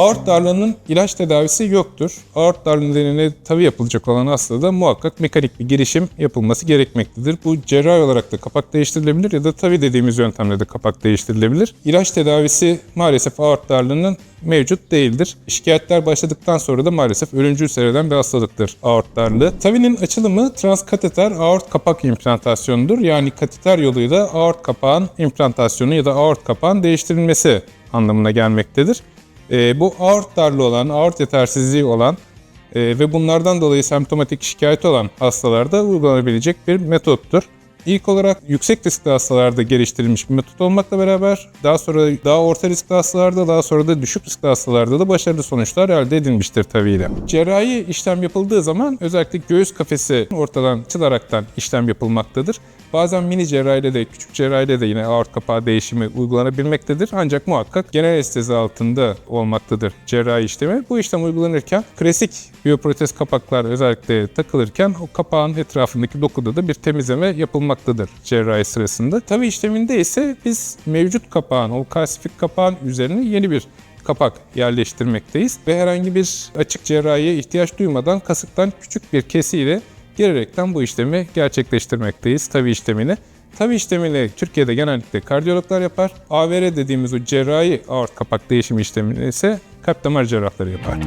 Aort darlığının ilaç tedavisi yoktur. Aort darlığı nedeniyle tavi yapılacak olan hastada muhakkak mekanik bir girişim yapılması gerekmektedir. Bu cerrahi olarak da kapak değiştirilebilir ya da tavi dediğimiz yöntemle de kapak değiştirilebilir. İlaç tedavisi maalesef aort darlığının mevcut değildir. Şikayetler başladıktan sonra da maalesef ölümcül seyreden bir hastalıktır aort darlığı. Tavinin açılımı transkateter aort kapak implantasyonudur. Yani kateter yoluyla aort kapağın implantasyonu ya da aort kapağın değiştirilmesi anlamına gelmektedir. E, bu aort darlığı olan, aort yetersizliği olan e, ve bunlardan dolayı semptomatik şikayet olan hastalarda uygulanabilecek bir metottur. İlk olarak yüksek riskli hastalarda geliştirilmiş bir metot olmakla beraber daha sonra daha orta riskli hastalarda daha sonra da düşük riskli hastalarda da başarılı sonuçlar elde edilmiştir tabii de. Cerrahi işlem yapıldığı zaman özellikle göğüs kafesi ortadan çılaraktan işlem yapılmaktadır. Bazen mini cerrahiyle de küçük cerrahiyle de yine aort kapağı değişimi uygulanabilmektedir. Ancak muhakkak genel anestezi altında olmaktadır cerrahi işlemi. Bu işlem uygulanırken klasik biyoprotez kapaklar özellikle takılırken o kapağın etrafındaki dokuda da bir temizleme yapılmaktadır cerrahi sırasında. Tabii işleminde ise biz mevcut kapağın, o kalsifik kapağın üzerine yeni bir kapak yerleştirmekteyiz ve herhangi bir açık cerrahiye ihtiyaç duymadan kasıktan küçük bir kesiyle girerekten bu işlemi gerçekleştirmekteyiz tabi işlemini. Tabi işlemini Türkiye'de genellikle kardiyologlar yapar. AVR dediğimiz o cerrahi aort kapak değişimi işlemini ise kalp damar cerrahları yapar.